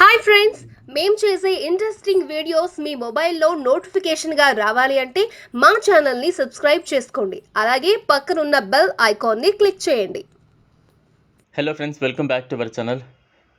Hi friends మేము చేసే interesting videos మీ మొబైల్లో నోటిఫికేషన్గా రావాలి అంటే మా ఛానల్ని సబ్స్క్రైబ్ చేసుకోండి. అలాగే పక్కనున్న బెల్ ఐకాన్ని క్లిక్ చేయండి. Hello friends welcome back to our channel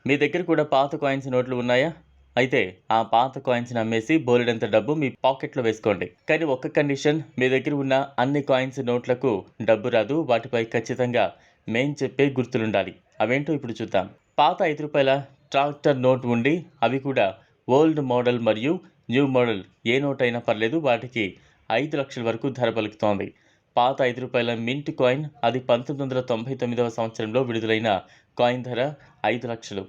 మీ దగ్గర కూడా పాత కాయిన్స్ నోట్లు ఉన్నాయా? అయితే ఆ పాత కాయిన్స్ని అమ్మేసి బోలెడంత డబ్బు మీ పాకెట్లో వేసుకోండి. కానీ ఒక్క కండిషన్ మీ దగ్గర ఉన్న అన్ని కాయిన్స్ నోట్లకు డబ్బు రాదు వాటిపై ఖచ్చితంగా మేం చెప్పే గుర్తులుండాలి. అవేంటో ఇప్పుడు చూద్దాం. పాత ఐదు రూపాయల ట్రాక్టర్ నోట్ ఉండి అవి కూడా ఓల్డ్ మోడల్ మరియు న్యూ మోడల్. ఏ నోట్ అయినా పర్లేదు వాటికి ఐదు లక్షల వరకు ధర పలుకుతోంది. పాత ఐదు రూపాయల మింట్ కాయిన్ అది పంతొమ్మిది వందల తొంభై తొమ్మిదవ సంవత్సరంలో విడుదలైన కాయిన్ ధర ఐదు లక్షలు.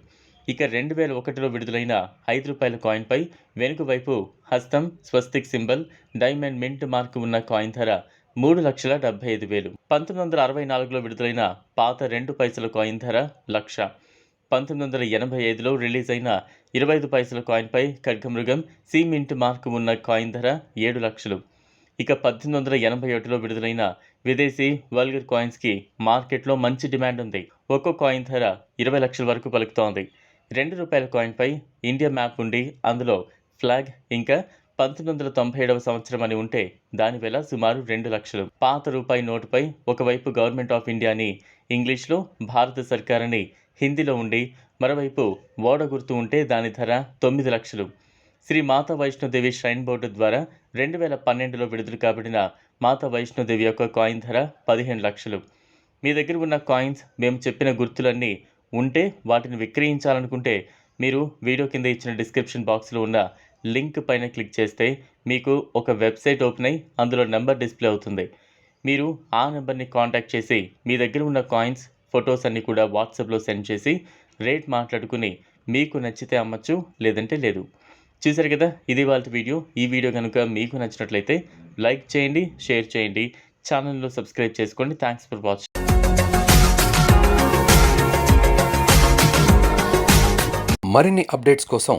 ఇక రెండు వేల ఒకటిలో విడుదలైన ఐదు రూపాయల కాయిన్పై వెనుక వైపు హస్తం స్వస్తిక్ సింబల్ డైమండ్ మింట్ మార్క్ ఉన్న కాయిన్ ధర మూడు లక్షల డెబ్బై ఐదు వేలు. పంతొమ్మిది వందల అరవై నాలుగులో విడుదలైన పాత రెండు పైసల కాయిన్ ధర లక్ష. పంతొమ్మిది వందల ఎనభై ఐదులో రిలీజ్ అయిన ఇరవై ఐదు పైసల కాయిన్పై ఖడ్గమృగం సీమింట్ మార్క్ ఉన్న కాయిన్ ధర ఏడు లక్షలు. ఇక పద్దెనిమిది వందల ఎనభై ఒకటిలో విడుదలైన విదేశీ వల్గర్ కాయిన్స్కి మార్కెట్లో మంచి డిమాండ్ ఉంది. ఒక్కో కాయిన్ ధర ఇరవై లక్షల వరకు పలుకుతోంది. రెండు రూపాయల కాయిన్పై ఇండియా మ్యాప్ ఉండి అందులో ఫ్లాగ్ ఇంకా పంతొమ్మిది వందల తొంభై ఏడవ సంవత్సరం అని ఉంటే దాని వెల సుమారు రెండు లక్షలు. పాత రూపాయి నోటుపై ఒకవైపు గవర్నమెంట్ ఆఫ్ ఇండియాని ఇంగ్లీష్లో భారత సర్కార్ అని హిందీలో ఉండి మరోవైపు ఓడ గుర్తు ఉంటే దాని ధర తొమ్మిది లక్షలు. శ్రీ మాతా వైష్ణోదేవి ష్రైన్ బోర్డు ద్వారా రెండు వేల పన్నెండులో విడుదల కాబడిన మాతా వైష్ణోదేవి యొక్క కాయిన్ ధర పదిహేను లక్షలు. మీ దగ్గర ఉన్న కాయిన్స్ మేము చెప్పిన గుర్తులన్నీ ఉంటే వాటిని విక్రయించాలనుకుంటే మీరు వీడియో కింద ఇచ్చిన డిస్క్రిప్షన్ బాక్స్లో ఉన్న లింక్ పైన క్లిక్ చేస్తే మీకు ఒక వెబ్సైట్ ఓపెన్ అయి అందులో నెంబర్ డిస్ప్లే అవుతుంది. మీరు ఆ నెంబర్ని కాంటాక్ట్ చేసి మీ దగ్గర ఉన్న కాయిన్స్ ఫొటోస్ అన్నీ కూడా వాట్సాప్లో సెండ్ చేసి రేట్ మాట్లాడుకుని మీకు నచ్చితే అమ్మచ్చు లేదంటే లేదు. చూశారు కదా? ఇది వాళ్ళ వీడియో. ఈ వీడియో కనుక మీకు నచ్చినట్లయితే లైక్ చేయండి షేర్ చేయండి. ఛానల్లో సబ్స్క్రైబ్ చేసుకోండి. థ్యాంక్స్ ఫర్ వాచింగ్ మరిన్ని అప్డేట్స్ కోసం